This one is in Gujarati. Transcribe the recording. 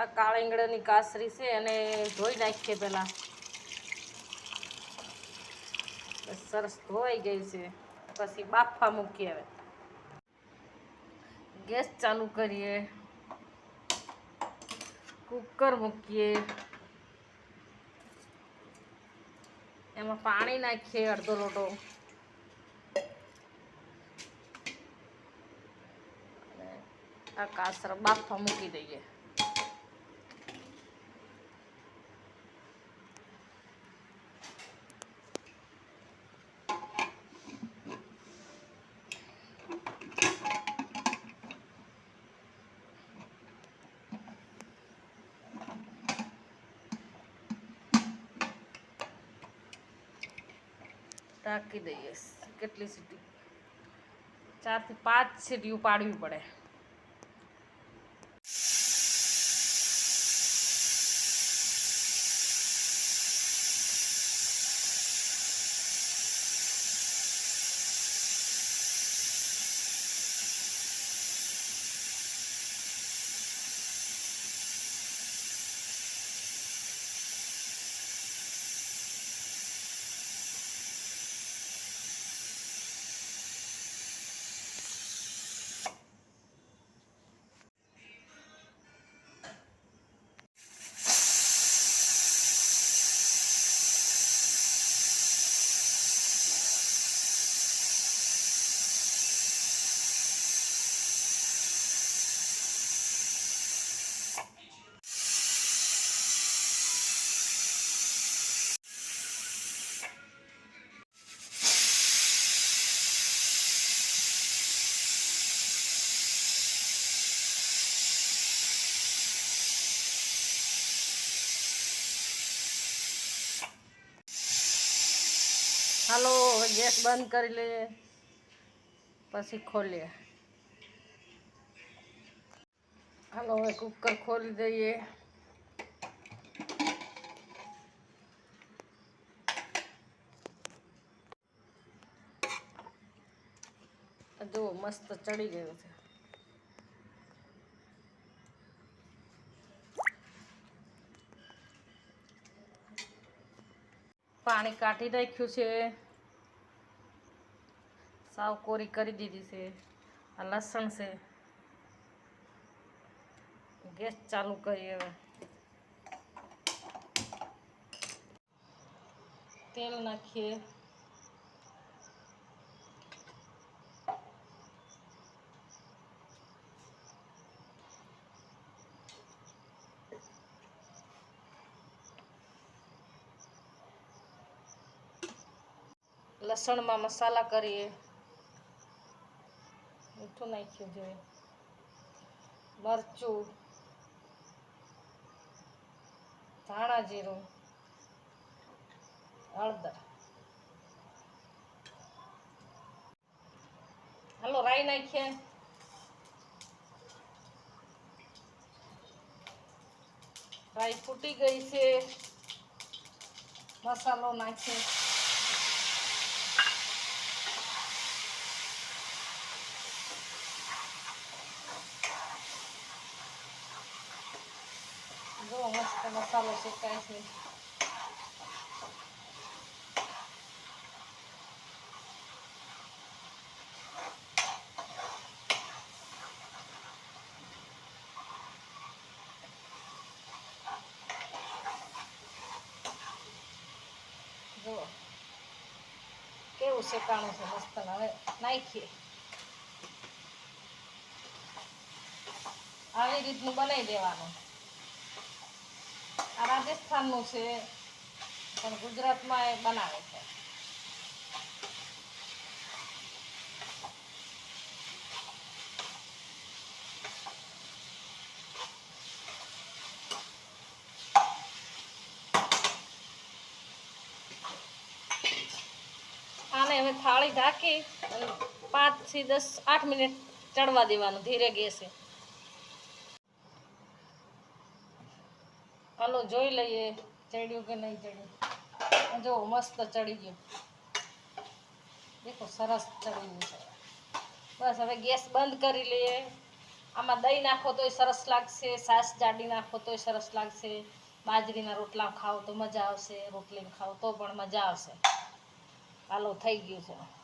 આ કાળીંગળાની કાસરી છે અને ધોઈ નાખીએ પહેલાં. સરસ ધોવાઈ ગઈ છે. પછી બાફા મૂકીએ હવે. ગેસ ચાલુ કરીએ. કુકર મૂકીએ. એમાં પાણી નાખીએ અડધો લોટો. આ કાસરા બાફા મૂકી દઈએ. ઢાંકી દઈએ. કેટલી સીટી? ચારથી પાંચ સીટી ઉપાડવી પડે. હાલો, ગેસ બંધ કરી લઈએ પછી ખોલીએ. હાલો, હવે કુકર ખોલી દઈએ. જુઓ, મસ્ત ચડી ગયું છે. પાણી કાઢી નાખ્યું છે. સાવ કોરી કરી દીધી છે આ લસણ છે ગેસ ચાલુ કરીએ હવે તેલ નાખીએ લસણમાં મસાલા કરીએ મીઠું નાખ્યું જોઈએ મરચું, ધાણા જીરું, હળદર. હાલો, રાઈ નાખીએ. રાઈ ફૂટી ગઈ છે. મસાલો નાખીએ. જો મસ્ત મસાલો શેકાય છે જો કેવું શેકાણું છે મસ્ત હવે નાખીએ આવી રીતનું બનાવી દેવાનું આ રાજસ્થાનનું છે, પણ ગુજરાતમાં એ બનાવે છે. આને હવે થાળી ઢાંકી અને પાંચથી દસ, આઠ મિનિટ ચડવા દેવાનું, ધીરે ગેસે. હાલો જોઈ લઈએ ચડ્યું કે નહીં ચડ્યું. જો મસ્ત ચડી ગયું. દેખો સરસ ચડી ગયું છે. બસ હવે ગેસ બંધ કરી લઈએ. આમાં દહીં નાખો તોય સરસ લાગશે સાસ જાડી નાખો તોય સરસ લાગશે. બાજરીના રોટલા ખાઓ તો મજા આવશે રોટલી ખાઓ તો પણ મજા આવશે. હાલો થઈ ગયું છે.